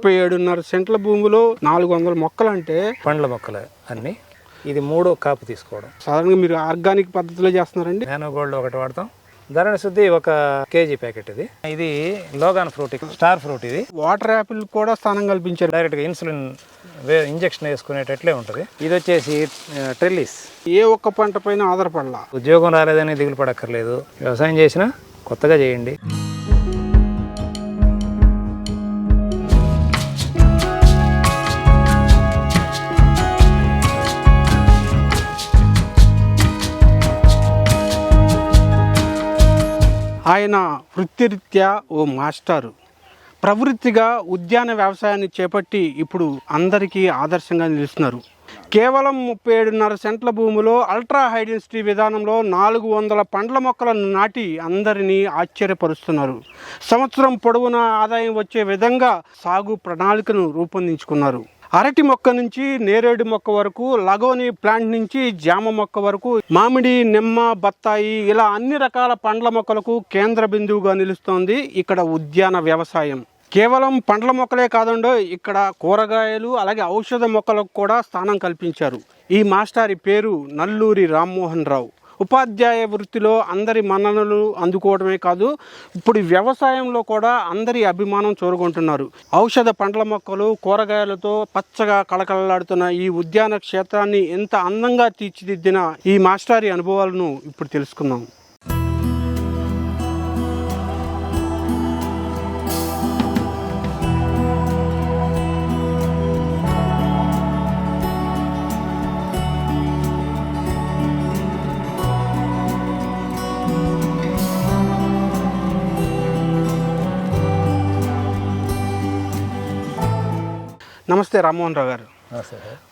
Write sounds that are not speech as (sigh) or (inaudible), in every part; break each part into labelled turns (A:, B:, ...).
A: ముప్పై ఏడున్నర సెంట్ల భూమిలో నాలుగు వందల మొక్కలు అంటే
B: పండ్ల మొక్కలు అన్నీ. ఇది మూడో కాపు తీసుకోవడం.
A: సాధారణంగా మీరు ఆర్గానిక్ పద్ధతిలో చేస్తున్నారండి?
B: నానో గోల్డ్ ఒకటి వాడతాం. ధరణ శుద్ధి ఒక కేజీ ప్యాకెట్ ఇది. ఇది లోగాన్ ఫ్రూట్ స్టార్ ఫ్రూట్ ఇది.
A: వాటర్ యాపిల్ కూడా స్థానం కల్పించారు.
B: డైరెక్ట్గా ఇన్సులిన్ ఇంజెక్షన్ వేసుకునేటట్లే ఉంటుంది. ఇది వచ్చేసి ట్రెల్లిస్.
A: ఏ ఒక్క పంట పైన ఆధారపడలా?
B: ఉద్యోగం రాలేదని దిగులు పడక్కర్లేదు. వ్యవసాయం చేసినా కొత్తగా చేయండి.
A: ఆయన వృత్తిరీత్యా ఓ మాస్టారు. ప్రవృత్తిగా ఉద్యాన వ్యవసాయాన్ని చేపట్టి ఇప్పుడు అందరికీ ఆదర్శంగా నిలుస్తున్నారు. కేవలం ముప్పై ఏడున్నర సెంట్ల భూమిలో అల్ట్రా హైడెన్సిటీ విధానంలో నాలుగు వందల పండ్ల మొక్కలను నాటి అందరినీ ఆశ్చర్యపరుస్తున్నారు. సంవత్సరం పొడవునా ఆదాయం వచ్చే విధంగా సాగు ప్రణాళికను రూపొందించుకున్నారు. అరటి మొక్క నుంచి నేరేడు మొక్క వరకు లగోని ప్లాంట్ నుంచి జామ మొక్క వరకు మామిడి నిమ్మ బత్తాయి ఇలా అన్ని రకాల పండ్ల మొక్కలకు కేంద్ర బిందువుగా నిలుస్తోంది ఇక్కడ ఉద్యాన వ్యవసాయం. కేవలం పండ్ల మొక్కలే కాదండో ఇక్కడ కూరగాయలు అలాగే ఔషధ మొక్కలకు కూడా స్థానం కల్పించారు. ఈ మాస్టారి పేరు నల్లూరి రామ్మోహన్ రావు. ఉపాధ్యాయ వృత్తిలో అందరి మన్ననలు అందుకోవడమే కాదు ఇప్పుడు వ్యవసాయంలో కూడా అందరి అభిమానం చూరగొంటున్నారు. ఔషధ పండ్ల మొక్కలు కూరగాయలతో పచ్చగా కళకళలాడుతున్న ఈ ఉద్యాన క్షేత్రాన్ని ఎంత అందంగా తీర్చిదిద్దిన ఈ మాస్టారి అనుభవాలను ఇప్పుడు తెలుసుకుందాం. నమస్తే రామ్మోహన్ రావు గారు.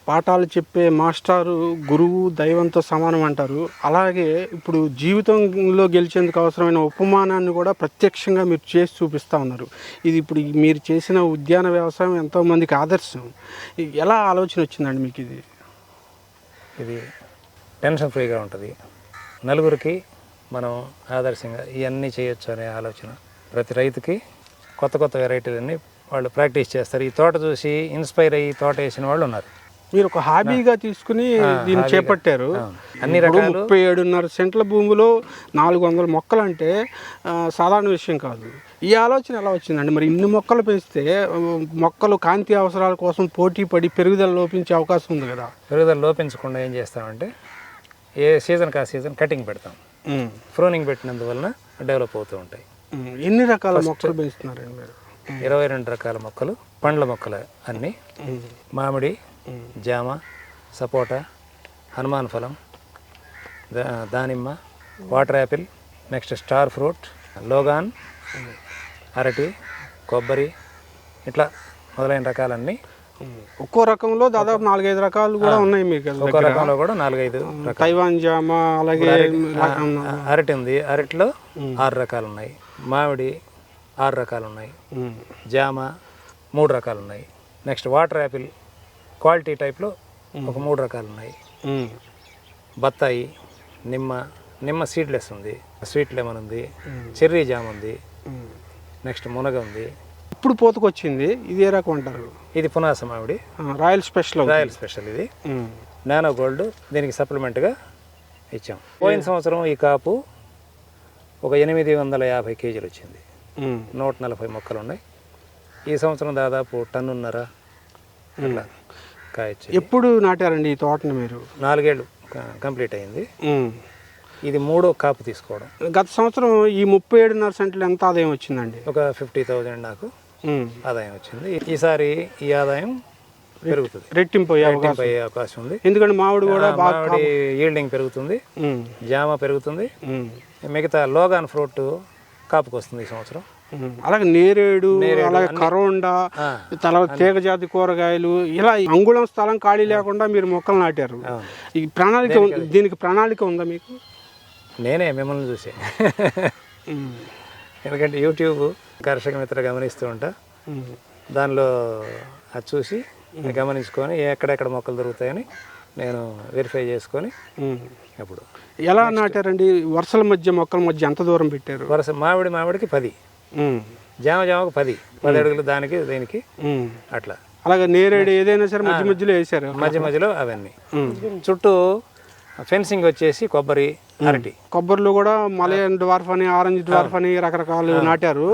A: పాఠాలు చెప్పే మాస్టారు గురువు దైవంతో సమానం అంటారు. అలాగే ఇప్పుడు జీవితంలో గెలిచేందుకు అవసరమైన ఉపమానాన్ని కూడా ప్రత్యక్షంగా మీరు చేసి చూపిస్తూ ఉన్నారు. ఇది ఇప్పుడు మీరు చేసిన ఉద్యాన వ్యవసాయం ఎంతోమందికి ఆదర్శం. ఎలా ఆలోచన వచ్చిందండి మీకు ఇది?
B: ఇది టెన్షన్ ఫ్రీగా ఉంటుంది. నలుగురికి మనం ఆదర్శంగా ఇవన్నీ చేయొచ్చు అనే ఆలోచన. ప్రతి రైతుకి కొత్త కొత్త వెరైటీలన్నీ వాళ్ళు ప్రాక్టీస్ చేస్తారు. ఈ తోట చూసి ఇన్స్పైర్ అయ్యి తోట వేసిన వాళ్ళు ఉన్నారు.
A: మీరు ఒక హాబీగా తీసుకుని దీన్ని. చేపట్టారు.
B: అన్ని రకాలు
A: ముప్పై ఏడున్నర సెంట్ల భూమిలో నాలుగు వందల మొక్కలు అంటే సాధారణ విషయం కాదు. ఈ ఆలోచన ఎలా వచ్చిందండి? మరి ఇన్ని మొక్కలు పెంచితే మొక్కలు కాంతి అవసరాల కోసం పోటీ పడి పెరుగుదల లోపించే అవకాశం ఉంది కదా?
B: పెరుగుదల లోపించకుండా ఏం చేస్తామంటే ఏ సీజన్కి ఆ సీజన్ కటింగ్ పెడతాం. ఫ్రోనింగ్ పెట్టినందువలన డెవలప్ అవుతూ ఉంటాయి.
A: ఎన్ని రకాల మొక్కలు పెంచుతున్నారండి మీరు?
B: ఇరవై రెండు రకాల మొక్కలు పండ్ల మొక్కలు అన్నీ. మామిడి జామ సపోటా హనుమాన్ ఫలం దా- దానిమ్మ water apple next star fruit longan అరటి కొబ్బరి ఇట్లా మొదలైన రకాలన్నీ.
A: ఒక్కో రకంలో దాదాపు నాలుగైదు రకాలు కూడా ఉన్నాయి మీకు
B: ఒక్కో. రకంలో కూడా నాలుగైదు
A: తైవాన్ జామ అలాగే
B: అరటి ఉంది అరటిలో ఆరు రకాలు ఉన్నాయి మామిడి ఆరు రకాలు ఉన్నాయి. జామ మూడు రకాలు ఉన్నాయి నెక్స్ట్ వాటర్ యాపిల్ క్వాలిటీ టైప్లో ఒక మూడు రకాలు ఉన్నాయి. బత్తాయి నిమ్మ నిమ్మ సీడ్లెస్ ఉంది స్వీట్ లెమన్ ఉంది చెర్రీ జామ్ ఉంది. నెక్స్ట్ మునగ ఉంది
A: ఇప్పుడు పోతుకొచ్చింది ఇది ఏ రకం అంటారు
B: ఇది పునాస మామిడి
A: రాయల్ స్పెషల్.
B: రాయల్ స్పెషల్ ఇది. నానో గోల్డ్ దీనికి సప్లిమెంట్గా ఇచ్చాం పోయిన సంవత్సరం ఈ కాపు ఒక ఎనిమిది వందల యాభై కేజీలు వచ్చింది. నూట నలభై మొక్కలు ఉన్నాయి ఈ సంవత్సరం దాదాపు టన్నున్నర అట్లా కాయచ్చు
A: ఎప్పుడు నాటారండి ఈ తోటని మీరు?
B: నాలుగేళ్ళు కంప్లీట్ అయింది. ఇది మూడో కాపు తీసుకోవడం.
A: గత సంవత్సరం ఈ ముప్పై ఏడున్నర సెంట్లు ఎంత ఆదాయం వచ్చిందండి?
B: ఒక ఫిఫ్టీ థౌజండ్ నాకు. ఆదాయం వచ్చింది. ఈసారి ఈ ఆదాయం పెరుగుతుంది.
A: రెట్టింపు
B: రెట్టింపు అయ్యే అవకాశం ఉంది.
A: ఎందుకంటే మామిడి కూడా బాగా
B: మామిడి ఈల్డింగ్ పెరుగుతుంది. జామ పెరుగుతుంది. మిగతా లోగాన్ ఫ్రూట్ కాపుకి వస్తుంది ఈ సంవత్సరం.
A: అలాగే నేరేడు అలాగే కరోండా తర్వాత తీగ జాతి కూరగాయలు ఇలా అంగుళం స్థలం ఖాళీ లేకుండా మీరు మొక్కలు నాటారు. ఈ ప్రణాళిక దీనికి ప్రణాళిక ఉందా మీకు?
B: నేనే మిమ్మల్ని చూసే. ఎందుకంటే యూట్యూబ్ కర్షక మిత్ర గమనిస్తూ ఉంటా. దానిలో అది చూసి గమనించుకొని ఎక్కడెక్కడ మొక్కలు దొరుకుతాయని నేను వెరిఫై చేసుకొని
A: ఉమ్.
B: ఇప్పుడు
A: ఎలా నాటారండి? వరుసల మధ్య మొక్కల మధ్య ఎంత దూరం పెట్టారు?
B: వరుస మామిడి మామిడికి పది. జామ జామకు పది. పది అడుగులు దానికి దీనికి. అట్లా.
A: అలాగే నేరేడు ఏదైనా సరే మధ్య మధ్యలో వేసారు.
B: మధ్య మధ్యలో అవన్నీ. చుట్టూ ఫెన్సింగ్ వచ్చేసి కొబ్బరి అరటి.
A: కొబ్బరిలో కూడా మలయన్ డ్వార్ఫ్ అని ఆరెంజ్ డ్వార్ఫ్ అని రకరకాలు నాటారు.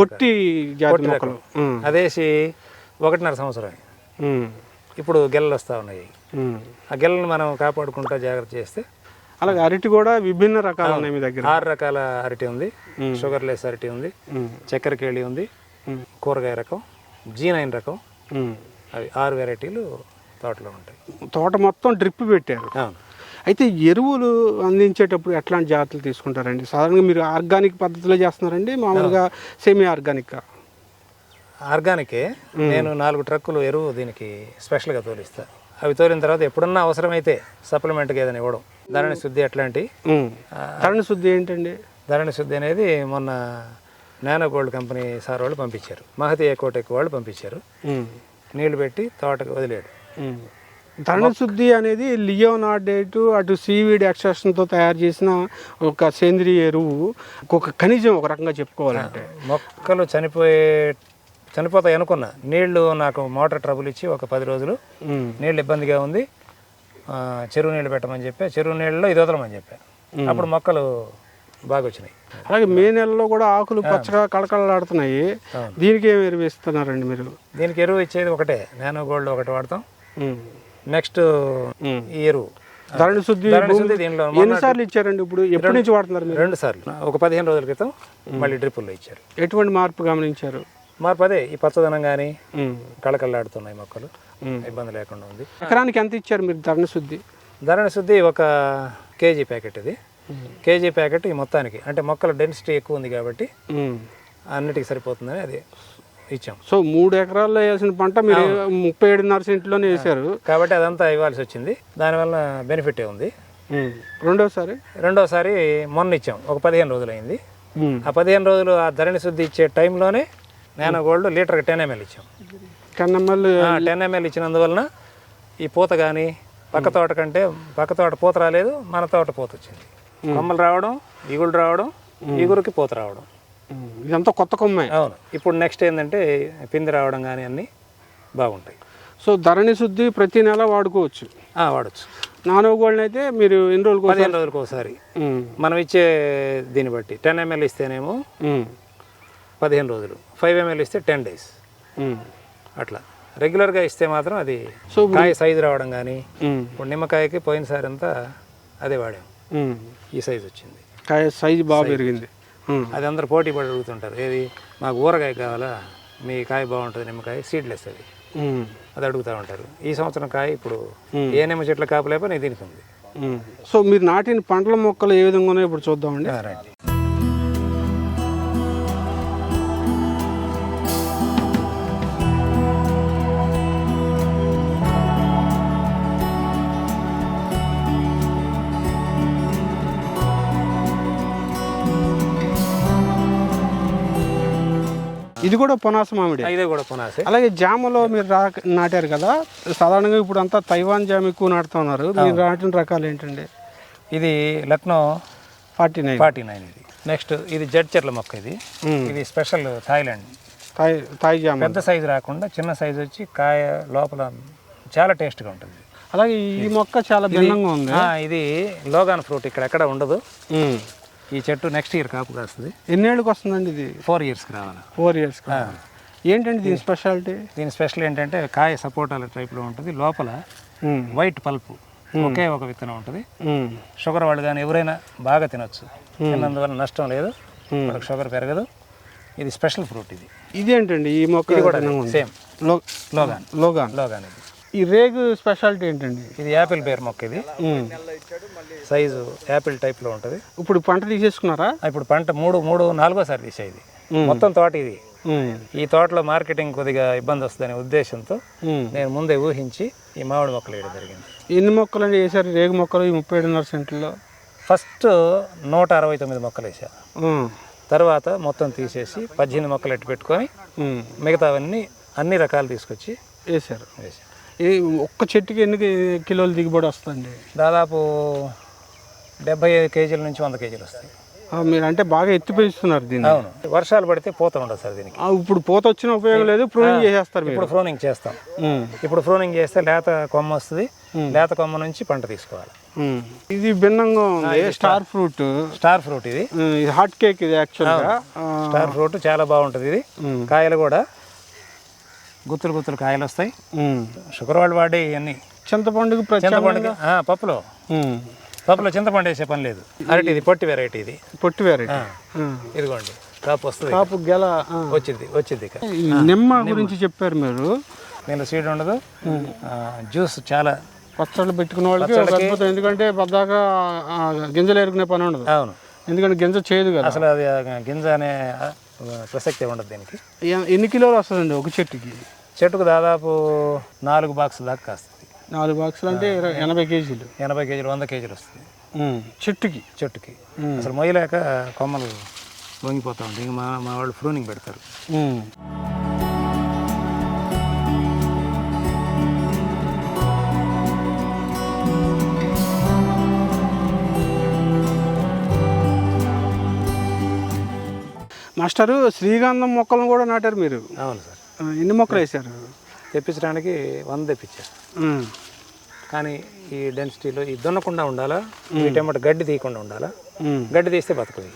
A: పొట్టి జాతి మొక్కలు.
B: అదేసి ఒకటిన్నర సంవత్సరం. ఇప్పుడు గెల్లలు వస్తూ ఉన్నాయి. ఆ గెల్లను మనం కాపాడుకుంటా జాగ్రత్త చేస్తే
A: అలాగే అరటి కూడా విభిన్న రకాలు ఉన్నాయి మీ దగ్గర.
B: ఆరు రకాల అరటి ఉంది. షుగర్ లెస్ అరటి ఉంది. చక్కెర కేళి ఉంది. కూరగాయ రకం. జీ నైన్ రకం. అవి ఆరు వెరైటీలు తోటలో ఉంటాయి.
A: తోట మొత్తం డ్రిప్ పెట్టారు. అయితే ఎరువులు అందించేటప్పుడు ఎట్లాంటి జాగ్రత్తలు తీసుకుంటారండి? సాధారణంగా మీరు ఆర్గానిక్ పద్ధతిలో చేస్తున్నారండి? మామూలుగా సెమీ ఆర్గానిక్
B: ఆర్గానికే నేను నాలుగు ట్రక్కులు ఎరువు దీనికి స్పెషల్గా తోలిస్తా. అవి తోలిన తర్వాత ఎప్పుడన్నా అవసరమైతే సప్లిమెంట్గా ఏదైనా ఇవ్వడం. ధరణి శుద్ధి అట్లాంటి.
A: తరణి శుద్ధి ఏంటండి?
B: ధరణి శుద్ధి అనేది మొన్న నానో గోల్డ్ కంపెనీ సార్ వాళ్ళు పంపించారు. మహతి ఎకోటెక్ వాళ్ళు పంపించారు. నీళ్ళు పెట్టి తోటకు వదిలేడు.
A: ధరణ శుద్ధి అనేది లియోనార్డేట్ అటు సీవీడ్ ఎక్స్ట్రాక్షన్తో తయారు చేసిన ఒక సేంద్రియ ఎరువు. ఒక ఖనిజం ఒక రకంగా చెప్పుకోవాలంటే.
B: మొక్కలు చనిపోయే చనిపోతాయి అనుకున్నా. నీళ్ళు నాకు మోటార్ ట్రబుల్ ఇచ్చి ఒక పది రోజులు. నీళ్ళు ఇబ్బందిగా ఉంది. చెరువు నీళ్ళు పెట్టమని చెప్పా. చెరువు నీళ్ళలో ఇది వదలమని చెప్పా. అప్పుడు మొక్కలు బాగా వచ్చినాయి.
A: అలాగే మే నెలలో కూడా ఆకులు పచ్చగా కళకళలాడుతున్నాయి. దీనికి ఏమి ఎరువు ఇస్తున్నారండి మీరు?
B: దీనికి ఎరువు ఇచ్చేది ఒకటే. నానో గోల్డ్ ఒకటి వాడతాం. నెక్స్ట్. ఈ ఎరువు.
A: ధరణ శుద్ధి
B: దీనిలో
A: ఎన్నిసార్లు ఇచ్చారండి ఇప్పుడు? ఎప్పటి నుంచి వాడుతున్నారు
B: రెండు సార్లు. ఒక పదిహేను రోజుల క్రితం మళ్ళీ డ్రిప్పుల్లో ఇచ్చారు.
A: ఎటువంటి మార్పు గమనించారు?
B: మార్పు అదే ఈ పచ్చదనం కానీ. కళకళలాడుతున్నాయి మొక్కలు. ఇబ్బంది లేకుండా ఉంది.
A: ఎకరానికి ఎంత ఇచ్చారు మీరు ధరణ శుద్ధి?
B: ధరణి శుద్ధి ఒక కేజీ ప్యాకెట్ ఇది. కేజీ ప్యాకెట్ ఈ మొత్తానికి. అంటే మొక్కల డెన్సిటీ ఎక్కువ ఉంది కాబట్టి. అన్నిటికి సరిపోతుందని అది ఇచ్చాం.
A: సో మూడు ఎకరాల్లో వేసిన పంట మీరు ముప్పై ఏడున్నర సెంట్లోనే వేశారు.
B: కాబట్టి అదంతా ఇవ్వాల్సి వచ్చింది. దానివల్ల బెనిఫిటే ఉంది.
A: రెండోసారి?
B: రెండోసారి మొన్న ఇచ్చాం. ఒక పదిహేను రోజులు అయింది. ఆ పదిహేను రోజులు ఆ ధరణి శుద్ధి ఇచ్చే టైంలోనే నానో గోల్డ్ లీటర్కి టెన్ ఎంఎల్ ఇచ్చాం.
A: టెన్ ఎంఎల్
B: టెన్ ఎంఎల్ ఇచ్చినందువలన ఈ పూత కానీ పక్క తోట కంటే పక్క తోట పూత రాలేదు మన తోట పూత వచ్చింది. కొమ్మలు రావడం ఈగులు రావడం ఈగురికి పూత రావడం.
A: ఇదంతా కొత్త కొమ్మే.
B: అవును. ఇప్పుడు నెక్స్ట్ ఏంటంటే పిండి రావడం కానీ అన్నీ బాగుంటాయి.
A: సో ధరణి శుద్ధి ప్రతి నెల వాడుకోవచ్చు.
B: వాడచ్చు.
A: నానో గోల్డ్ అయితే మీరు ఎన్ని రోజులకు ఒకసారి-
B: పదిహేను రోజులకు ఒకసారి. మనం ఇచ్చే దీన్ని బట్టి టెన్ ఎంఎల్ ఇస్తేనేమో. పదిహేను రోజులు. ఫైవ్ ఎంఎల్ ఇస్తే టెన్ డేస్. అట్లా. రెగ్యులర్గా ఇస్తే మాత్రం అది
A: సో
B: కాయ సైజు రావడం కానీ. ఇప్పుడు నిమ్మకాయకి పోయినసారి అంతా అదే వాడాం. ఈ సైజు వచ్చింది.
A: కాయ సైజు బాగా పెరిగింది.
B: అది అందరు పోటీ పడి అడుగుతుంటారు ఏది? మాకు ఊరగాయ కావాలా? మీ కాయ బాగుంటుంది నిమ్మకాయ సీడ్లెస్ అది. అది అడుగుతూ ఉంటారు. ఈ సంవత్సరం కాయ ఇప్పుడు ఏ నిమ్మ చెట్ల కాపలేపో నేను దీనికి ఉంది.
A: సో మీరు నాటిన పంటల మొక్కలు ఏ విధంగా ఉన్నాయో ఇప్పుడు చూద్దామండి. కూడా పునాస మామిడి
B: ఇదే కూడా పునాసే.
A: అలాగే జామలో మీరు రా నాటారు కదా సాధారణంగా ఇప్పుడు అంతా తైవాన్ జామ ఎక్కువ నాటుతున్నారు మీరు నాటిన రకాలు ఏంటండి?
B: ఇది Lucknow
A: forty nine.
B: Forty nine ఇది. నెక్స్ట్ ఇది జడ్ చెట్ల మొక్క ఇది. ఇది స్పెషల్ థాయిలాండ్.
A: తాయ్ తాయి జామ
B: పెద్ద సైజు రాకుండా చిన్న సైజు వచ్చి కాయ లోపల చాలా టేస్ట్గా ఉంటుంది.
A: అలాగే ఈ మొక్క చాలా భిన్నంగా ఉంది.
B: ఇది లోగాన్ ఫ్రూట్ ఇక్కడ ఎక్కడ ఉండదు. ఈ చెట్టు నెక్స్ట్ ఇయర్ కాపు కాస్తుంది
A: ఎన్నేళ్ళకి వస్తుందండి ఇది?
B: ఫోర్ ఇయర్స్కి రావాలి.
A: ఫోర్ ఇయర్స్ ఏంటండి దీని స్పెషాలిటీ
B: దీని స్పెషల్ ఏంటంటే కాయ సపోటాల టైప్లో ఉంటుంది. లోపల వైట్ పల్పు ఒకే ఒక విత్తనం ఉంటుంది. షుగర్ వాళ్ళు కానీ ఎవరైనా బాగా తినొచ్చు. తిన్నందువల్ల నష్టం లేదు. మనకు షుగర్ పెరగదు. ఇది స్పెషల్ ఫ్రూట్ ఇది.
A: ఇదేంటండి? ఈ మొక్క
B: కూడా. సేమ్ లోగాన్
A: లోగాన్
B: లోగాన్ ఇది.
A: ఈ రేగు స్పెషాలిటీ ఏంటండి?
B: ఇది యాపిల్ బేర్ మొక్క ఇది. సైజు యాపిల్ టైప్లో ఉంటుంది.
A: ఇప్పుడు పంట తీసేసుకున్నారా?
B: ఇప్పుడు పంట మూడు మూడు నాలుగోసారి తీసేది మొత్తం తోట ఇది. ఈ తోటలో మార్కెటింగ్ కొద్దిగా ఇబ్బంది వస్తుందనే ఉద్దేశంతో. నేను ముందే ఊహించి ఈ మామిడి మొక్కలు వేయడం జరిగింది.
A: ఎన్ని మొక్కలు అండి వేసారు రేగు మొక్కలు ఈ ముప్పై ఏడున్నర సెంట్లో
B: ఫస్ట్ నూట అరవై తొమ్మిది మొక్కలు వేసా
A: ఉమ్.
B: తర్వాత మొత్తం తీసేసి పద్దెనిమిది మొక్కలు ఎట్టు పెట్టుకొని. మిగతావన్నీ అన్ని రకాలు తీసుకొచ్చి
A: వేసారు
B: వేసాం
A: ఈ ఒక్క చెట్టుకి ఎన్ని కిలోలు దిగుబడి వస్తుందండి?
B: దాదాపు డెబ్బై ఐదు కేజీల నుంచి వంద కేజీలు వస్తాయి.
A: మీరు అంటే బాగా ఎత్తి పెంచుతున్నారు దీన్ని.
B: అవును. వర్షాలు పడితే పోత ఉండదు సార్ దీనికి.
A: ఆ, ఇప్పుడు పూత వచ్చిన ఉపయోగం లేదు ప్రూనింగ్ చేసేస్తారు మీరు.
B: ఇప్పుడు ఫ్రోనింగ్ చేస్తాం.
A: ఉమ్,
B: ఇప్పుడు ఫ్రోనింగ్ చేస్తే లేత కొమ్మ వస్తుంది. లేత కొమ్మ నుంచి పంట తీసుకోవాలి.
A: ఉమ్. ఇది భిన్నంగా ఉంది. Star fruit.
B: స్టార్ ఫ్రూట్ ఇది.
A: ఇది హాట్ కేక్ ఇది యాక్చువల్గా
B: స్టార్ ఫ్రూట్ చాలా బాగుంటుంది ఇది. కాయలు కూడా గుత్తులు గుత్తులు కాయలు వస్తాయి. వాళ్ళు వాడే ఇవన్నీ.
A: చింతపండుకి
B: చింతపండుకి పప్పులో. పప్పులో చింతపండు వేసే పని లేదు. అరటి ఇది పొట్టి వెరైటీ ఇది.
A: పొట్టి వెరైటీ
B: ఇదిగోండి కాపు వస్తుంది
A: కాపు గెల.
B: వచ్చింది వచ్చింది
A: నిమ్మ గురించి చెప్పారు మీరు.
B: దీనిలో సీడ్ ఉండదు. జ్యూస్ చాలా
A: పచ్చళ్ళు పెట్టుకున్న వాళ్ళకి అద్భుతం ఎందుకంటే పద్దాక గింజలు ఎరుకునే పని ఉండదు.
B: అవును.
A: ఎందుకంటే గింజ చేయదు కదా.
B: అసలు అది గింజ అనే ప్రసక్తి ఉండదు దీనికి.
A: ఎన్ని కిలోలు వస్తుందండి ఒక చెట్టుకి?
B: చెట్టుకు దాదాపు నాలుగు బాక్సుల దాకా కాస్తుంది.
A: నాలుగు బాక్సులు అంటే ఎనభై కేజీలు.
B: ఎనభై కేజీలు వంద కేజీలు వస్తుంది.
A: చెట్టుకి?
B: చెట్టుకి. అసలు మొయ్యలేక కొమ్మలు వంగిపోతా ఉంటాయి. ఇంక మా మా వాళ్ళు ఫ్రూనింగ్ పెడతారు.
A: మాస్టరు శ్రీగంధం మొక్కలను కూడా నాటారు మీరు.
B: అవును సార్.
A: ఎన్ని మొక్కలు వేశారు?
B: తెప్పించడానికి వంద తెప్పించారు. కానీ ఈ డెన్సిటీలో ఈ దున్నకుండా ఉండాలా? వీటేమట గడ్డి తీయకుండా ఉండాలా. గడ్డి తీస్తే బతకదు.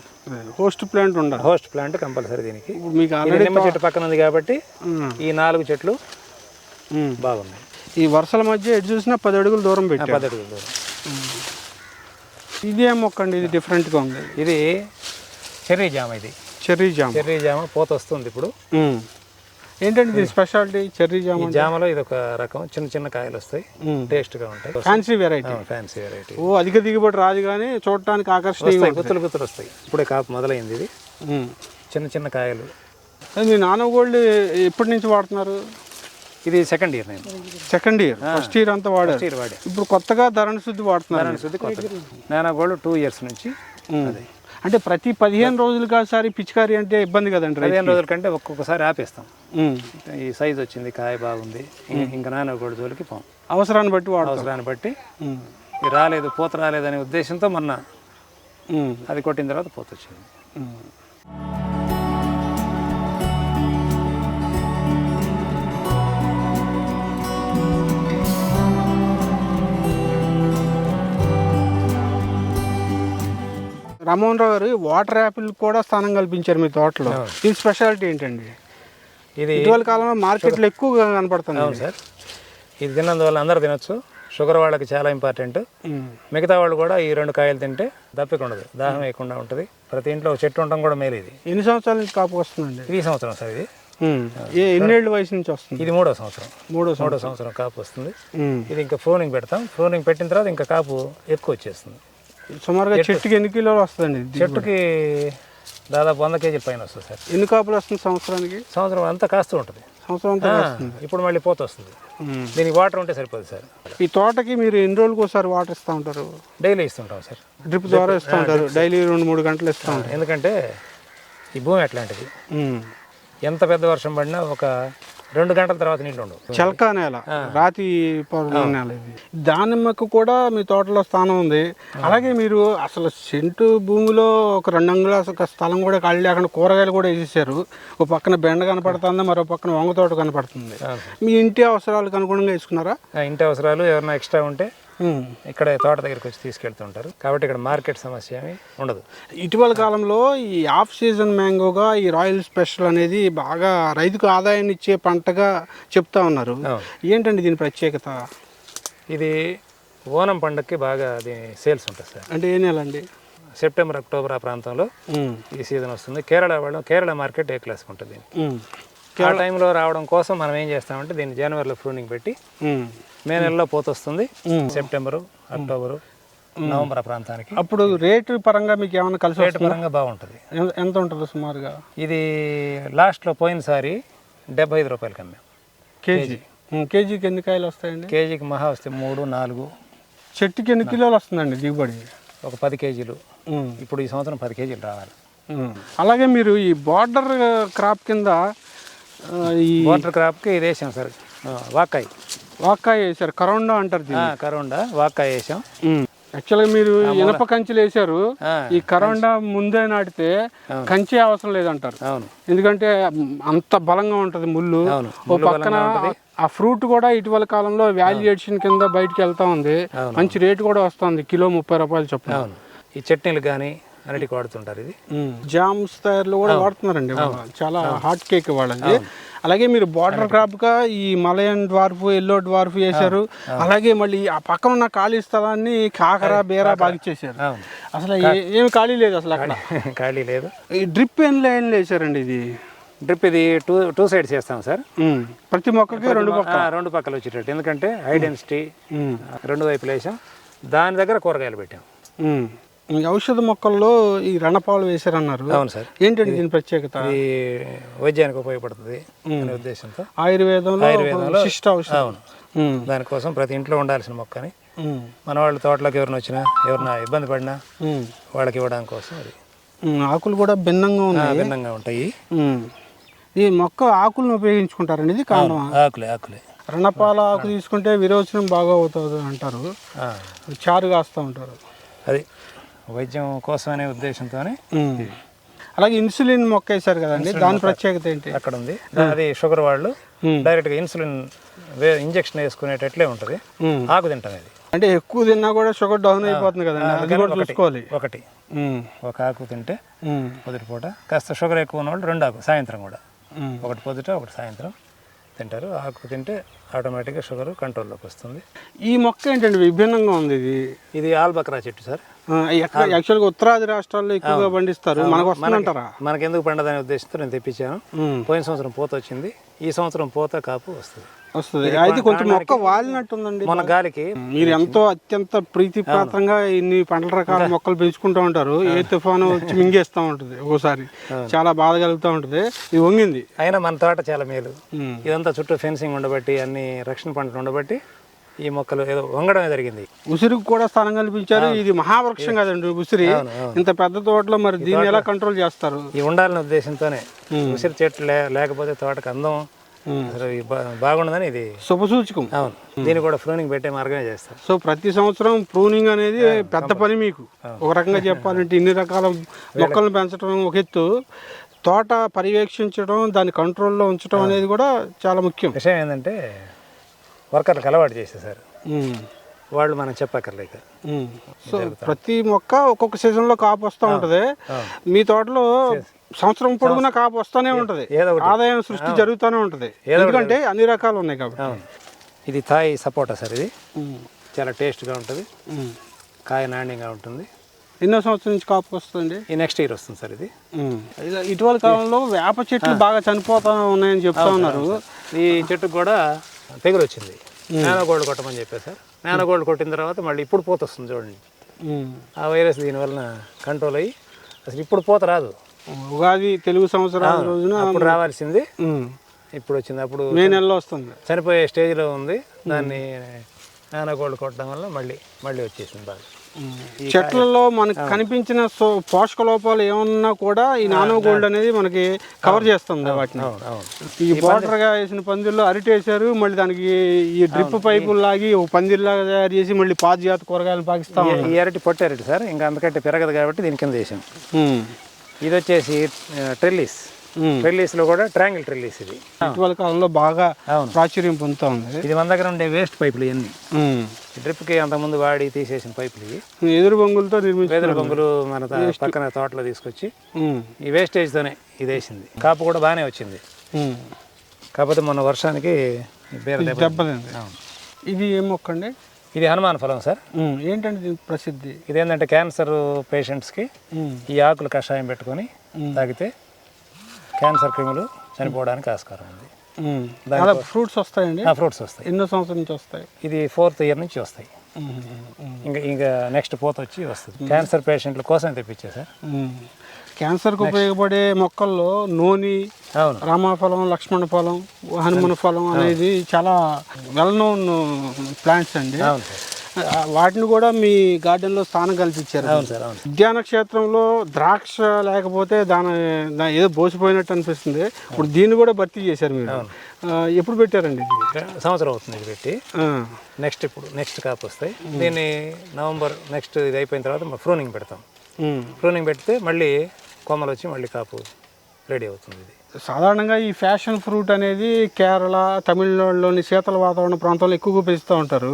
A: హోస్ట్ ప్లాంట్ ఉండాలి.
B: హోస్ట్ ప్లాంట్ కంపల్సరీ దీనికి.
A: మీకు
B: నిమ్మ చెట్టు పక్కన ఉంది కాబట్టి ఈ నాలుగు చెట్లు. బాగున్నాయి.
A: ఈ వరుసల మధ్య ఎటు చూసినా పది అడుగులు దూరం పెట్టారు.
B: పది అడుగుల దూరం.
A: ఇదే మొక్క అండి ఇది డిఫరెంట్గా ఉంది.
B: ఇది చెర్రీ జామ ఇది.
A: చెర్రీ జామ.
B: చెర్రీ జామ పూత వస్తుంది ఇప్పుడు.
A: ఏంటండి దీని స్పెషాలిటీ? చెర్రీ జామ
B: జామలో ఇది ఒక రకం చిన్న చిన్న కాయలు వస్తాయి. టేస్ట్గా ఉంటాయి.
A: ఫ్యాన్సీ వెరైటీ
B: ఫ్యాన్సీ వెరైటీ
A: ఓ అధిక దిగుబడి రాదు కానీ చూడటానికి ఆకర్షణీయంగా
B: వస్తాయి గుత్తులు గుత్తులు వస్తాయి. ఇప్పుడే కాపు మొదలైంది ఇది. చిన్న చిన్న కాయలు.
A: మీ నాన్న గోల్డ్ ఎప్పటి నుంచి వాడుతున్నారు?
B: ఇది సెకండ్ ఇయర్ నేను.
A: సెకండ్ ఇయర్ ఫస్ట్ ఇయర్ అంతా వాడారు.
B: ఇయర్ వాడే
A: ఇప్పుడు కొత్తగా ధరణ శుద్ధి వాడుతున్నారు.
B: దాని శుద్ధి కొత్త నేను గోల్డ్ టూ ఇయర్స్ నుంచి.
A: ఉమ్. అంటే ప్రతి పదిహేను రోజులకి ఒకసారి పిచికారి అంటే ఇబ్బంది కదండి
B: పదిహేను రోజుల కంటే ఒక్కొక్కసారి ఆపేస్తాం. ఈ సైజ్ వచ్చింది కాయ బాగుంది ఇంకా నాన్న గోల్డ్ జోలికి పోం.
A: అవసరాన్ని బట్టి వాడతాం.
B: అవసరాన్ని బట్టి రాలేదు పూత రాలేదనే ఉద్దేశంతో మొన్న. అది కొట్టిన తర్వాత పూత వచ్చింది.
A: ఉమ్. రామ్మోహన్ రావు గారు వాటర్ యాపిల్ కూడా స్థానం కల్పించారు మీ తోటలో. దీని స్పెషాలిటీ ఏంటండి?
B: ఇది
A: ఇటీవల కాలంలో మార్కెట్లో ఎక్కువగా కనపడుతుంది.
B: అవును సార్. ఇది తిన్నందువల్ల అందరూ తినొచ్చు. షుగర్ వాళ్ళకి చాలా ఇంపార్టెంట్. మిగతా వాళ్ళు కూడా ఈ రెండు కాయలు తింటే దప్పిక ఉండదు. దాహం వేయకుండా ఉంటుంది. ప్రతి ఇంట్లో చెట్టు ఉండడం కూడా మేలు ఇది.
A: ఎన్ని సంవత్సరాల నుంచి కాపు వస్తుందండి?
B: ఇది ఈ సంవత్సరం సార్ ఇది.
A: ఎన్నేళ్ళ వయసు నుంచి వస్తుంది?
B: ఇది మూడో సంవత్సరం.
A: మూడో
B: మూడో సంవత్సరం. కాపు వస్తుంది. ఇది ఇంకా ఫ్రోనింగ్ పెడతాం. ఫ్రోనింగ్ పెట్టిన తర్వాత ఇంకా కాపు ఎక్కువ వచ్చేస్తుంది.
A: సుమారుగా చెట్టుకి ఎన్ని కిలోలు వస్తుందండి?
B: చెట్టుకి దాదాపు వంద కేజీల పైన వస్తుంది సార్.
A: ఎన్ని కాపులు వస్తుంది సంవత్సరానికి?
B: సంవత్సరం అంతా కాస్తూ ఉంటుంది.
A: సంవత్సరం అంతా
B: ఆ,
A: వస్తుంది
B: ఇప్పుడు మళ్ళీ పోత వస్తుంది. దీనికి వాటర్ ఉంటే సరిపోదు సార్.
A: ఈ తోటకి మీరు ఎన్ని రోజులకు ఒకసారి వాటర్ ఇస్తూ ఉంటారు?
B: Daily ఇస్తుంటాం sir.
A: డ్రిప్ ద్వారా ఇస్తూ ఉంటారు. డైలీ రెండు మూడు గంటలు ఇస్తూ ఉంటారు.
B: ఎందుకంటే ఈ భూమి అట్లాంటిది
A: ఉమ్.
B: ఎంత పెద్ద వర్షం పడినా ఒక రెండు గంటల తర్వాత నీళ్ళు ఉండవు.
A: చలకా నేల రాతి పొర నేల ఇది. దానిమ్మకు కూడా మీ తోటలో స్థానం ఉంది. అలాగే మీరు అసలు సెంటు భూమిలో ఒక రెండు అంగుళాల స్థలం కూడా ఖాళీ లేకుండా కూరగాయలు కూడా వేసేసారు. ఒక పక్కన బెండ కనపడుతుంది మరో పక్కన వంగ తోట కనపడుతుంది. మీ ఇంటి అవసరాలకు అనుగుణంగా వేసుకున్నారా?
B: ఇంటి అవసరాలు ఎవరైనా ఎక్స్ట్రా ఉంటే. ఇక్కడ తోట దగ్గరికి వచ్చి తీసుకెళ్తుంటారు. కాబట్టి ఇక్కడ మార్కెట్ సమస్య ఏమి ఉండదు.
A: ఇటీవల కాలంలో ఈ ఆఫ్ సీజన్ మ్యాంగోగా ఈ రాయల్ స్పెషల్ అనేది బాగా రైతుకు ఆదాయాన్ని ఇచ్చే పంటగా చెప్తా ఉన్నారు. ఏంటండి దీని ప్రత్యేకత?
B: ఇది ఓనం పండగకి బాగా అది సేల్స్ ఉంటుంది సార్.
A: అంటే ఏ నెల అండి
B: సెప్టెంబర్ అక్టోబర్ ఆ ప్రాంతంలో ఈ సీజన్ వస్తుంది. కేరళ వాళ్ళు కేరళ మార్కెట్ ఏ క్లాస్ ఉంటుంది ఆ టైంలో రావడం కోసం మనం ఏం చేస్తామంటే దీన్ని జనవరిలో ఫ్రూనింగ్ పెట్టి. మే నెలలో పోత వస్తుంది
A: మ్మ్.
B: సెప్టెంబరు అక్టోబరు నవంబర్ ప్రాంతానికి.
A: అప్పుడు రేటు పరంగా మీకు ఏమైనా కలిసి
B: రేటు పరంగా బాగుంటుంది.
A: ఎంత ఉంటుంది సుమారుగా?
B: ఇది లాస్ట్లో పోయినసారి డెబ్బై ఐదు రూపాయలకి అమ్మాం
A: కేజీ. కేజీకి ఎన్ని కాయలు వస్తాయండి?
B: కేజీకి మహా వస్తే మూడు నాలుగు.
A: చెట్టుకి ఎన్ని కిలోలు వస్తుందండి దిగుబడి?
B: ఒక పది కేజీలు. ఇప్పుడు ఈ సంవత్సరం పది కేజీలు రావాలి.
A: అలాగే మీరు ఈ బార్డర్ క్రాప్ కింద ఈ
B: వాటర్ క్రాప్కి ఇది వేసాం సార్. ఆ, వాక్కాయ
A: వాక్కాయ వేసారు కరోండా అంటారు
B: కరోండా వాక్కాయ వేసాం.
A: యాక్చువల్గా మీరు ఇనప కంచెలు వేశారు.
B: ఆ,
A: ఈ కరోనా ముందే నాటితే కంచె అవసరం లేదంటారు.
B: అవును.
A: ఎందుకంటే అంత బలంగా ఉంటది ముళ్ళు. ఓ పక్కన ఆ ఫ్రూట్ కూడా ఇటీవల కాలంలో వాల్యుయేషన్ కింద బయటికి వెళ్తా ఉంది. మంచి రేటు కూడా వస్తుంది. కిలో ముప్పై రూపాయలు చొప్పున.
B: ఈ చట్నీలు కానీ అన్నిటికి వాడుతుంటారు ఇది.
A: జామ్స్ తయారులో కూడా వాడుతున్నారండి. చాలా హాట్ కేక్ వాళ్ళది. అలాగే మీరు బార్డర్ క్రాప్గా ఈ మలయన్ డ్వార్ఫ్ ఎల్లో డ్వార్ఫ్ వేశారు అలాగే మళ్ళీ ఆ పక్కన ఉన్న ఖాళీ స్థలాన్ని కాకర బేరా బాగిచ్చేసారు
B: అవును.
A: అసలు ఏ- ఏమి ఖాళీ లేదు అసలు అక్కడ.
B: ఖాళీ (laughs) లేదు.
A: ఈ డ్రిప్ ఎన్ లైన్ వేసారండి ఇది?
B: డ్రిప్ ఇది టూ టూ సైడ్స్ చేస్తాం సార్.
A: ప్రతి మొక్కకి రెండు పక్క
B: రెండు పక్కలు వచ్చేటట్టు. ఎందుకంటే హై డెన్సిటీ. రెండు వైపులు వేసాం. దాని దగ్గర కూరగాయలు పెట్టాం.
A: ఔషధ మొక్కల్లో ఈ రణపాలు వేశారన్నారు.
B: అవును సార్.
A: ఏంటండి దీని ప్రత్యేకత?
B: ఇది వైద్యానికి ఉపయోగపడుతుంది అనే ఉద్దేశంతో.
A: ఆయుర్వేదంలో
B: ఆయుర్వేదంలో
A: విశిష్ట ఔషధం.
B: అవును. దానికోసం ప్రతి ఇంట్లో ఉండాల్సిన మొక్కని. మన వాళ్ళ తోటలోకి ఎవరిని వచ్చినా ఎవరిన ఇబ్బంది పడినా. వాళ్ళకి ఇవ్వడానికి కోసం అది.
A: ఆకులు కూడా భిన్నంగా ఉన్నాయి.
B: భిన్నంగా ఉంటాయి.
A: ఈ మొక్క ఆకులను ఉపయోగించుకుంటారండి ఇది కారణం?
B: ఆకులే ఆకులే.
A: రణపాల ఆకు తీసుకుంటే విరోచనం బాగా అవుతుంది అంటారు చారు కాస్తూ ఉంటారు.
B: అది వైద్యం కోసం అనే ఉద్దేశంతోనే
A: ఉమ్. అలాగే ఇన్సులిన్ మొక్క వేశారు కదండి దాని ప్రత్యేకత ఏంటి
B: అక్కడ ఉంది అది షుగర్ వాళ్ళు. డైరెక్ట్గా ఇన్సులిన్ ఇంజెక్షన్ వేసుకునేటట్లే ఉంటుంది. ఆకు తింటాం ఇది
A: అంటే ఎక్కువ తిన్నా కూడా షుగర్ డౌన్ అయిపోతుంది కదండి అది కూడా
B: ఒకటి
A: చూసుకోవాలి
B: ఒకటి. ఒక ఆకు తింటే. పొద్దుటి పూట కాస్త షుగర్ ఎక్కువ ఉన్న వాళ్ళు రెండు ఆకు సాయంత్రం కూడా. ఒకటి పొద్దుట ఒకటి సాయంత్రం తింటారు. ఆకు తింటే ఆటోమేటిక్గా షుగర్ కంట్రోల్లోకి వస్తుంది.
A: ఈ మొక్క ఏంటండి? విభిన్నంగా ఉంది ఇది.
B: ఇది ఆల్బక్రా చెట్టు సార్.
A: యాక్చువల్గా ఉత్తరాది రాష్ట్రాల్లో ఎక్కువగా పండిస్తారు. మనకు వస్తుందంటారా
B: మనకి ఎందుకు పండదనే ఉద్దేశంతో నేను తెప్పించాను. పోయిన సంవత్సరం పూత వచ్చింది. ఈ సంవత్సరం పూత కాపు వస్తుంది.
A: వస్తుంది. అయితే కొంచెం మొక్క వాలినట్టుందండి
B: మన గాలికి.
A: మీరు ఎంతో అత్యంత ప్రీతిపాత్రంగా ఇన్ని పంటల రకాల మొక్కలు పెంచుకుంటూ ఉంటారు. ఏ తుఫాను వచ్చి మింగేస్తూ ఉంటుంది ఒక్కోసారి. చాలా బాధ కలుగుతూ ఉంటుంది. ఇది వంగింది.
B: అయినా మన తోట చాలా మేలు. ఇదంతా చుట్టూ ఫెన్సింగ్ ఉండబట్టి అన్ని రక్షణ పంటలు ఉండబట్టి ఈ మొక్కలు ఏదో వంగడమే జరిగింది.
A: ఉసిరికి కూడా స్థానం కల్పించారు. ఇది మహావృక్షం కదండి ఉసిరి. ఇంత పెద్ద తోటలో మరి దీన్ని ఎలా కంట్రోల్ చేస్తారు?
B: ఈ ఉండాలనే ఉద్దేశంతోనే ఉసిరి చెట్లు లేకపోతే తోటకు అందం బాగుండదని ఇది.
A: శుభసూచకం.
B: అవును. దీన్ని కూడా ఫ్రూనింగ్ పెట్టే మార్గమే చేస్తారు.
A: సో ప్రతి సంవత్సరం ప్రూనింగ్ అనేది పెద్ద పని మీకు. ఒక రకంగా చెప్పాలంటే ఇన్ని రకాల (laughs) మొక్కలను పెంచడం ఒక ఎత్తు. తోట పర్యవేక్షించడం దాని కంట్రోల్లో ఉంచడం అనేది కూడా చాలా ముఖ్యం.
B: విషయం ఏంటంటే వర్కర్లకు అలవాటు చేసేసారు
A: ఉమ్.
B: వాళ్ళు మనం చెప్పక్కర్లేక.
A: సో ప్రతి మొక్క ఒక్కొక్క సీజన్లో కాపు వస్తూ ఉంటది. మీ తోటలో సంవత్సరం పొడుగునా కాపు వస్తూనే ఉంటది. ఆదాయం సృష్టి జరుగుతూనే ఉంటది. ఎందుకంటే అన్ని రకాలు ఉన్నాయి కాబట్టి.
B: ఇది థాయ్ సపోటా సార్ ఇది. చాలా టేస్ట్గా ఉంటుంది. కాయ నాణ్యంగా ఉంటుంది.
A: ఎన్నో సంవత్సరం నుంచి కాపు వస్తుంది
B: ఈ నెక్స్ట్ ఇయర్ వస్తుంది సార్ ఇది.
A: ఇటీవల కాలంలో వేప చెట్లు బాగా చనిపోతా ఉన్నాయని చెప్తా ఉన్నారు.
B: ఈ చెట్టుకు కూడా తెగులు వచ్చింది. నానో గోల్డ్ కొట్టమని చెప్పారు సార్. నానో గోల్డ్ కొట్టిన తర్వాత మళ్ళీ ఇప్పుడు పూత వస్తుంది చూడండి. ఆ వైరస్ దీనివలన కంట్రోల్ అయ్యి అసలు ఇప్పుడు పూత రాదు.
A: ఉగాది తెలుగు సంవత్సరాల రోజున
B: అప్పుడు రావాల్సింది. ఇప్పుడు వచ్చింది అప్పుడు
A: మే నెలలో వస్తుంది.
B: చనిపోయే స్టేజ్లో ఉంది. దాన్ని నానో గోల్డ్ కొట్టడం వల్ల మళ్ళీ మళ్ళీ వచ్చేసింది బాగా.
A: చెట్లలో మనకు కనిపించిన పోషక లోపాలు ఏమన్నా కూడా ఈ నానో గోల్డ్ అనేది మనకి కవర్ చేస్తుంది వాటిని. ఈ బార్డర్గా వేసిన పందిర్లో అరిటి వేసారు మళ్ళీ దానికి ఈ డ్రిప్ పైపులు లాగి ఒక పందిర్లాగా తయారు చేసి మళ్ళీ పాత జాత కూరగాయలు పాకిస్తాం
B: ఈ- అరటి పొట్టి అరటి సార్ ఇంకా అంతకంటే పెరగదు కాబట్టి దీని కింద వేసాం. ఇది వచ్చేసి ట్రెల్లిస్ ట్రెల్లిస్లో కూడా ట్రయాంగిల్ ట్రెల్లిస్ ఇది.
A: ఇటీవల కాలంలో బాగా
B: అవును.
A: ప్రాచుర్యం పొందుతా ఉంది.
B: ఇది మన దగ్గర ఉండే వేస్ట్ పైపులు ఇవన్నీ.
A: ఉమ్.
B: డ్రిప్కి అంతకుముందు వాడి తీసేసిన పైపులు ఇవి.
A: ఎదురు బొంగులతో నిర్మించు
B: వేదుల బొంగులు మన త- పక్కన తోటలో తీసుకొచ్చి. ఈ వేస్టేజ్తోనే ఇది వేసింది కాపు కూడా బాగానే వచ్చింది. కాకపోతే మొన్న వర్షానికి
A: దెబ్బతింది. ఇది ఏం మొక్కండి?
B: ఇది హనుమాన్ ఫలం సార్.
A: ఏంటంటే దీని ప్రసిద్ధి?
B: ఇదేంటంటే క్యాన్సర్ పేషెంట్స్కి. ఈ ఆకులు కషాయం పెట్టుకొని తాగితే క్యాన్సర్ క్రిములు చనిపోవడానికి ఆస్కారం ఉంది.
A: ఫ్రూట్స్ వస్తాయండి?
B: ఆ ఫ్రూట్స్ వస్తాయి.
A: ఎన్నో సంవత్సరం నుంచి వస్తాయి?
B: ఇది ఫోర్త్ ఇయర్ నుంచి వస్తాయి. ఇంకా ఇంకా నెక్స్ట్ పోత వచ్చి వస్తుంది క్యాన్సర్ పేషెంట్ల కోసం తెప్పించే సార్.
A: క్యాన్సర్కి ఉపయోగపడే మొక్కల్లో నూనె రామాఫలం లక్ష్మణ ఫలం హనుమన ఫలం అనేది చాలా వెల్ నోన్ ప్లాంట్స్ అండి. వాటిని కూడా మీ గార్డెన్లో స్థానం కల్పించారు. ఉద్యాన క్షేత్రంలో ద్రాక్ష లేకపోతే దాని ఏదో బోసిపోయినట్టు అనిపిస్తుంది. ఇప్పుడు దీన్ని కూడా భర్తీ చేశారు మీరు. ఎప్పుడు పెట్టారండి
B: సంవత్సరం అవుతుంది ఇది పెట్టి. నెక్స్ట్ ఇప్పుడు నెక్స్ట్ కాపు వస్తాయి. దీన్ని నవంబర్ నెక్స్ట్ ఇది అయిపోయిన తర్వాత ఫ్రూనింగ్ పెడతాం. ఫ్రూనింగ్ పెడితే మళ్ళీ కొమ్మలు వచ్చి మళ్ళీ కాపు రెడీ అవుతుంది ఇది.
A: సాధారణంగా ఈ ఫ్యాషన్ ఫ్రూట్ అనేది కేరళ తమిళనాడులోని శీతల వాతావరణ ప్రాంతాల్లో ఎక్కువగా పెంచుతూ ఉంటారు.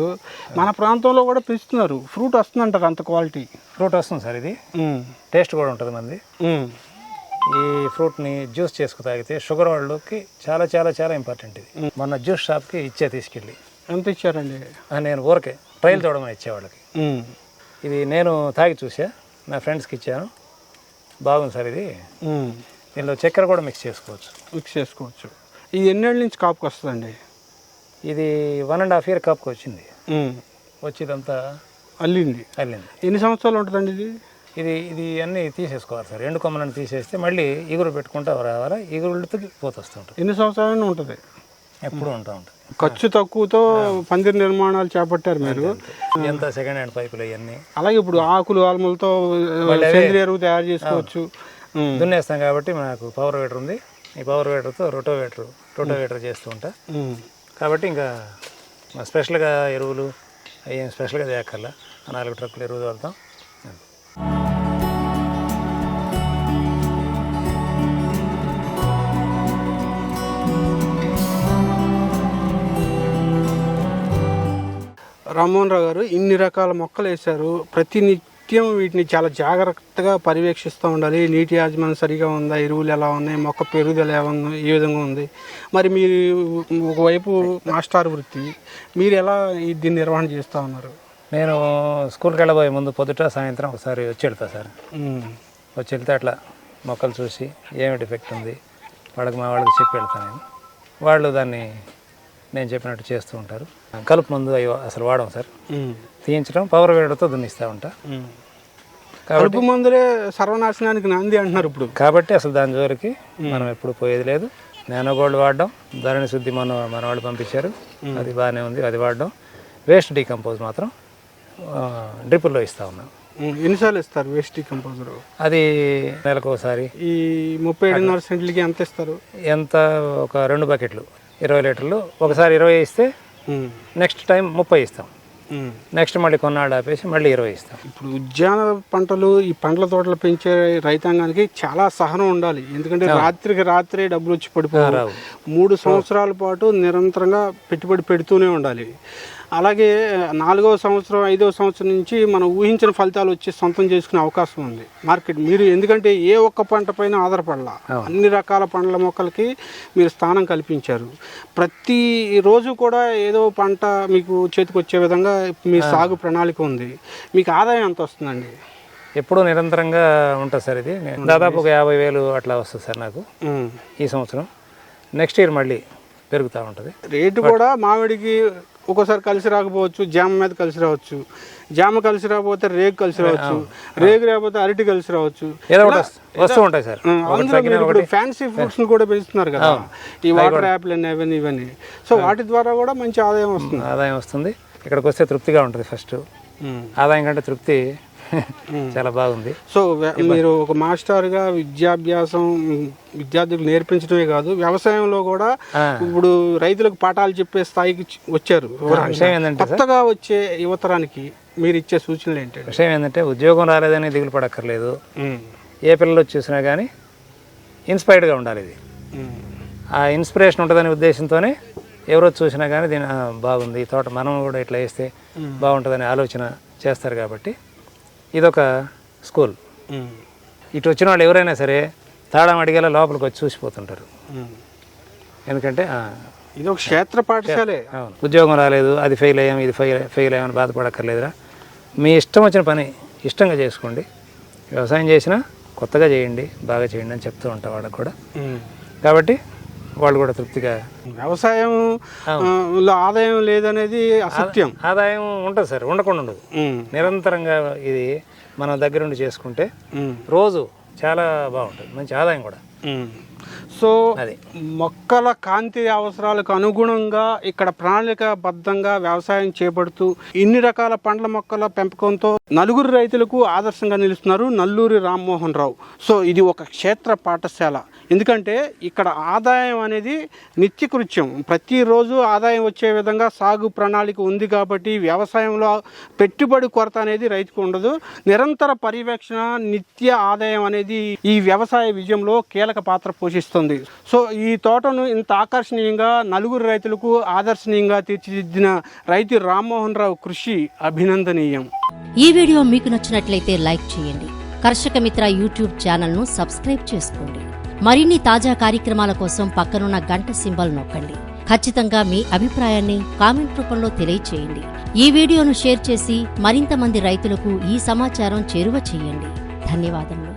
A: మన ప్రాంతంలో కూడా పెంచుతున్నారు. ఫ్రూట్ వస్తుందంటారు అంత క్వాలిటీ.
B: ఫ్రూట్ వస్తుంది సార్ ఇది. టేస్ట్ కూడా ఉంటుంది మంది. ఈ ఫ్రూట్ని జ్యూస్ చేసుకు తాగితే షుగర్ వాళ్ళకి చాలా చాలా చాలా ఇంపార్టెంట్ ఇది. మొన్న జ్యూస్ షాప్కి ఇచ్చే తీసుకెళ్ళి.
A: ఎంత ఇచ్చారండి?
B: నేను ఊరికే ట్రయల్ చూడమని ఇచ్చేవాళ్ళకి ఇది నేను తాగి చూసా నా ఫ్రెండ్స్కి ఇచ్చాను. బాగుంది సార్ ఇది. దీనిలో చక్కెర కూడా మిక్స్ చేసుకోవచ్చు.
A: మిక్స్ చేసుకోవచ్చు. ఇది ఎన్నేళ్ళ నుంచి కాపుకి వస్తుందండి?
B: ఇది వన్ అండ్ హాఫ్ ఇయర్ కప్కి వచ్చింది.
A: ఉమ్,
B: వచ్చి ఇదంతా
A: అల్లింది.
B: వెళ్ళింది
A: ఎన్ని సంవత్సరాలు ఉంటుందండి ఇది?
B: ఇది ఇది అన్నీ తీసేసుకోవాలి సార్. ఎండు కొమ్మలను తీసేస్తే మళ్ళీ ఇగురు పెట్టుకుంటా రావాలి? ఇగురులతో పోతొస్తుంటుంది
A: ఎన్ని సంవత్సరాలైనా ఉంటుంది.
B: ఎప్పుడు ఉంటా ఉంటుంది.
A: ఖర్చు తక్కువతో పందిరి నిర్మాణాలు చేపట్టారు మీరు.
B: ఎంత సెకండ్ హ్యాండ్ పైపులు అవన్నీ
A: అలాగే ఇప్పుడు ఆకులు ఆల్మలతో సేంద్రియ ఎరువు తయారు చేసుకోవచ్చు.
B: దున్నేస్తాం కాబట్టి మనకు పవర్ వేటర్ ఉంది. ఈ పవర్ వేటర్తో రొటోవేటర్ రొటోవేటర్ చేస్తూ ఉంటా. కాబట్టి ఇంకా స్పెషల్గా ఎరువులు ఏం స్పెషల్గా చేయక్కర్లా. నాలుగు ట్రక్కులు ఎరువు వాడతాం
A: రామ్మోహన్ రావు గారు ఇన్ని రకాల మొక్కలు వేశారు. ప్రతి నిత్యం వీటిని చాలా జాగ్రత్తగా పర్యవేక్షిస్తూ ఉండాలి. నీటి యాజమాన్యం సరిగా ఉందా? ఎరువులు ఎలా ఉన్నాయి? మొక్క పెరుగుదల ఎలా ఉంది? ఏ విధంగా ఉంది? మరి మీరు ఒకవైపు మాస్టర్ వృత్తి మీరు ఎలా దీన్ని నిర్వహణ చేస్తూ ఉన్నారు?
B: నేను స్కూల్కి వెళ్ళబోయే ముందు పొద్దుట సాయంత్రం ఒకసారి వచ్చి వెళ్తా సార్. వచ్చి వెళ్తే అట్లా మొక్కలు చూసి ఏమి డిఫెక్ట్ ఉంది? వాళ్ళకి మా వాళ్ళకి చెప్పి వెళ్తాను నేను. వాళ్ళు దాన్ని నేను చెప్పినట్టు చేస్తూ ఉంటారు. కలుపు మందు అవి అసలు వాడం సార్. తీయించడం పవర్ వేయడంతో దున్నిస్తూ ఉంటా.
A: కలుపు మందులే సర్వనాశనానికి నాంది అంటున్నారు ఇప్పుడు.
B: కాబట్టి అసలు దాని జోలికి మనం ఎప్పుడు పోయేది లేదు. నానో గోల్డ్ వాడడం ధరణి శుద్ధి మన మన వాళ్ళు పంపించారు. అది బాగానే ఉంది అది వాడడం. వేస్ట్ డీకంపోజ్ మాత్రం డ్రిప్పుల్లో ఇస్తూ ఉన్నాం.
A: ఎన్నిసార్లు ఇస్తారు వేస్ట్ కంపోజర్
B: అది నెలకు ఒకసారి
A: ఈ ముప్పై ఏడున్నర సెంట్లకి ఎంత ఇస్తారు?
B: ఎంత? ఒక రెండు బకెట్లు. ఇరవై లీటర్లు. ఒకసారి ఇరవై ఇస్తే నెక్స్ట్ టైం ముప్పై ఇస్తాం. నెక్స్ట్ మళ్ళీ కొన్నాళ్ళు ఆపేసి మళ్ళీ ఇరవై ఇస్తాం.
A: ఇప్పుడు ఉద్యాన పంటలు ఈ పండ్ల తోటలు పెంచే రైతాంగానికి చాలా సహనం ఉండాలి. ఎందుకంటే రాత్రికి రాత్రే డబ్బులు వచ్చి పడిపోవాలి
B: రావు.
A: మూడు సంవత్సరాల పాటు నిరంతరంగా పెట్టుబడి పెడుతూనే ఉండాలి. అలాగే నాలుగవ సంవత్సరం ఐదవ సంవత్సరం నుంచి మనం ఊహించిన ఫలితాలు వచ్చి సొంతం చేసుకునే అవకాశం ఉంది. మార్కెట్ మీరు ఎందుకంటే ఏ ఒక్క పంట పైన ఆధారపడాల. అన్ని రకాల పండ్ల మొక్కలకి మీరు స్థానం కల్పించారు. ప్రతి రోజు కూడా ఏదో పంట మీకు చేతికి వచ్చే విధంగా మీ సాగు ప్రణాళిక ఉంది. మీకు ఆదాయం ఎంత వస్తుందండి?
B: ఎప్పుడూ నిరంతరంగా ఉంటుంది సార్ ఇది. దాదాపు ఒక యాభై వేలు అట్లా వస్తుంది సార్ నాకు. ఈ సంవత్సరం. నెక్స్ట్ ఇయర్ మళ్ళీ పెరుగుతూ ఉంటుంది.
A: రేటు కూడా మామిడికి ఒక్కోసారి కలిసి రాకపోవచ్చు జామ మీద కలిసి రావచ్చు. జామ కలిసి రాకపోతే రేగు కలిసి రావచ్చు. రేగు రాకపోతే అరటి కలిసి రావచ్చు.
B: వస్తు- ఉంటాయి సార్.
A: ఆ, అందులో మీరు ఇప్పుడు ఫ్యాన్సీ ఫ్రూట్స్ కూడా పెంచుతున్నారు కదా. ఈ వాటర్ యాపిల్ అని అవన్నీ ఇవన్నీ. సో వాటి ద్వారా కూడా మంచి ఆదాయం వస్తుంది.
B: ఆదాయం వస్తుంది. ఇక్కడికి వస్తే తృప్తిగా ఉంటుంది ఫస్ట్. ఆదాయం కంటే తృప్తి చాలా బాగుంది.
A: సో మీరు ఒక మాస్టర్గా విద్యాభ్యాసం విద్యార్థులకు నేర్పించడమే కాదు వ్యవసాయంలో కూడా. ఇప్పుడు రైతులకు పాఠాలు చెప్పే స్థాయికి వచ్చారు
B: విషయం ఏంటంటే
A: కొత్తగా వచ్చే యువతరానికి మీరు ఇచ్చే సూచనలు ఏంటండి?
B: విషయం ఏంటంటే ఉద్యోగం రాలేదని దిగులు పడక్కర్లేదు.
A: ఉమ్,
B: ఏ పిల్లలు వచ్చి చూసినా కానీ ఇన్స్పైర్డ్గా ఉండాలి ఇది.
A: ఉమ్,
B: ఆ ఇన్స్పిరేషన్ ఉంటుందనే ఉద్దేశంతోనే ఎవరో చూసినా కానీ దీని బాగుంది. ఈ తోట మనం కూడా ఇట్లా వేస్తే బాగుంటుందనే ఆలోచన చేస్తారు కాబట్టి ఇదొక స్కూల్. ఇటు వచ్చిన వాళ్ళు ఎవరైనా సరే తాళం అడిగేలా లోపలికి వచ్చి చూసిపోతుంటారు. ఎందుకంటే
A: ఇది ఒక క్షేత్ర పాఠశాలే.
B: అవును. ఉద్యోగం రాలేదు అది ఫెయిల్ అయ్యాం ఇది ఫెయిల్ ఫెయిల్ అయ్యామని బాధపడక్కర్లేదురా. మీ ఇష్టం వచ్చిన పని ఇష్టంగా చేసుకోండి. వ్యవసాయం చేసినా కొత్తగా చేయండి బాగా చేయండి అని చెప్తూ ఉంటాం వాళ్ళకి కూడా. కాబట్టి వాళ్ళు కూడా తృప్తిగా
A: వ్యవసాయం లో ఆదాయం లేదనేది అసత్యం.
B: ఆదాయం ఉంటుంది సార్ ఉండకుండా ఉండదు. నిరంతరంగా ఇది మన దగ్గర ఉండి చేసుకుంటే రోజు చాలా బాగుంటుంది మంచి ఆదాయం కూడా.
A: సో. మొక్కల కాంతి అవసరాలకు అనుగుణంగా ఇక్కడ ప్రణాళికాబద్ధంగా వ్యవసాయం చేపడుతూ ఇన్ని రకాల పండ్ల మొక్కల పెంపకంతో నలుగురు రైతులకు ఆదర్శంగా నిలుస్తున్నారు నల్లూరి రామ్మోహన్ రావు. సో ఇది ఒక క్షేత్ర పాఠశాల. ఎందుకంటే ఇక్కడ ఆదాయం అనేది నిత్యకృత్యం. ప్రతిరోజు ఆదాయం వచ్చే విధంగా సాగు ప్రణాళిక ఉంది కాబట్టి వ్యవసాయంలో పెట్టుబడి కొరత అనేది రైతుకు ఉండదు. నిరంతర పర్యవేక్షణ నిత్య ఆదాయం అనేది ఈ వ్యవసాయ విజయంలో కీలక పాత్ర పోషిస్తుంది. సో ఈ తోటను ఇంత ఆకర్షణీయంగా నలుగురు రైతులకు ఆదర్శనీయంగా తీర్చిదిద్దిన రైతు రామ్మోహన్ రావు కృషి అభినందనీయం.
C: ఈ వీడియో మీకు నచ్చినట్లయితే లైక్ చేయండి. కర్షక మిత్ర యూట్యూబ్ ఛానల్ను సబ్స్క్రైబ్ చేసుకోండి. మరిన్ని తాజా కార్యక్రమాల కోసం పక్కనున్న గంట సింబల్ నొక్కండి. ఖచ్చితంగా మీ అభిప్రాయాన్ని కామెంట్ రూపంలో తెలియచేయండి. ఈ వీడియోను షేర్ చేసి మరింత మంది రైతులకు ఈ సమాచారం చేరువ చేయండి. ధన్యవాదములు.